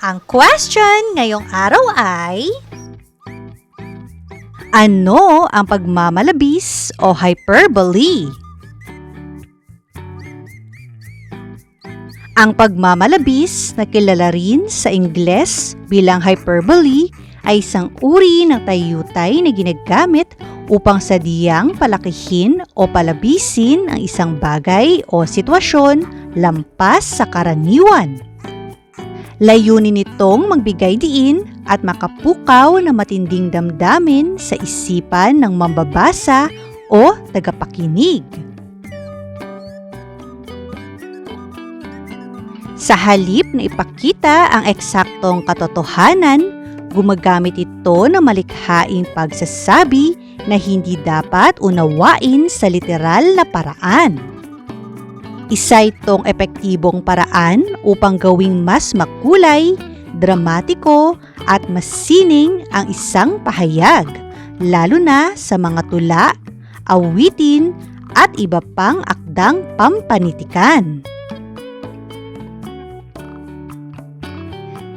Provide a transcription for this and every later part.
Ang question ngayong araw ay Ano ang pagmamalabis o hyperbole? Ang pagmamalabis na kilala rin sa Ingles bilang hyperbole ay isang uri ng tayutay na ginagamit upang sadyang palakihin o palabisin ang isang bagay o sitwasyon lampas sa karaniwan. Layunin nitong magbigay diin at makapukaw na matinding damdamin sa isipan ng mambabasa o tagapakinig. Sa halip na ipakita ang eksaktong katotohanan, gumagamit ito ng malikhaing pagsasabi na hindi dapat unawain sa literal na paraan. Isa itong epektibong paraan upang gawing mas makulay, dramatiko at mas sining ang isang pahayag, lalo na sa mga tula, awitin at iba pang akdang pampanitikan.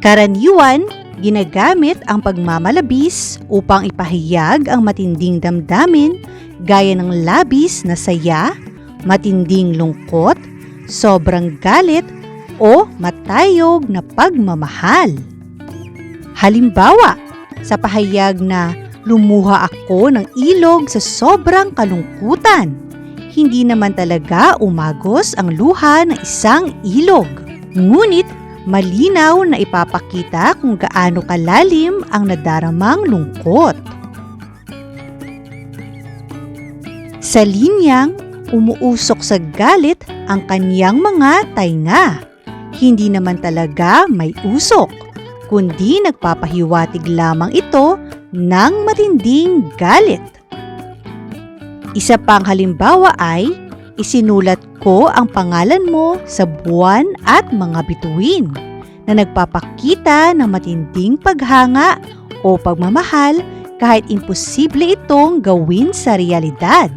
Karaniwan, ginagamit ang pagmamalabis upang ipahayag ang matinding damdamin gaya ng labis na saya, matinding lungkot, sobrang galit o matayog na pagmamahal. Halimbawa, sa pahayag na lumuha ako ng ilog sa sobrang kalungkutan, hindi naman talaga umagos ang luha ng isang ilog. Ngunit malinaw na ipapakita kung gaano kalalim ang nadaramang lungkot. Sa linyang, umuusok sa galit ang kanyang mga tainga. Hindi naman talaga may usok, kundi nagpapahiwatig lamang ito ng matinding galit. Isa pang halimbawa ay isinulat ko ang pangalan mo sa buwan at mga bituin na nagpapakita ng matinding paghanga o pagmamahal kahit imposible itong gawin sa realidad.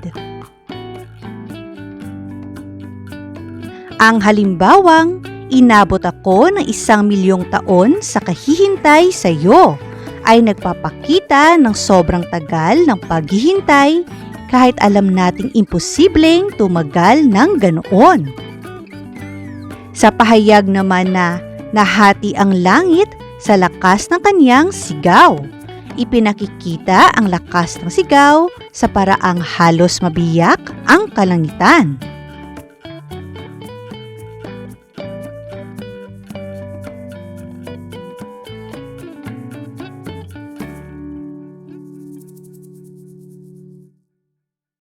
Ang halimbawang, inabot ako ng isang milyong taon sa kahihintay sa iyo ay nagpapakita ng sobrang tagal ng paghihintay kahit alam nating imposibleng tumagal ng ganoon. Sa pahayag naman na nahati ang langit sa lakas ng kanyang sigaw, ipinakikita ang lakas ng sigaw sa paraang halos mabiyak ang kalangitan.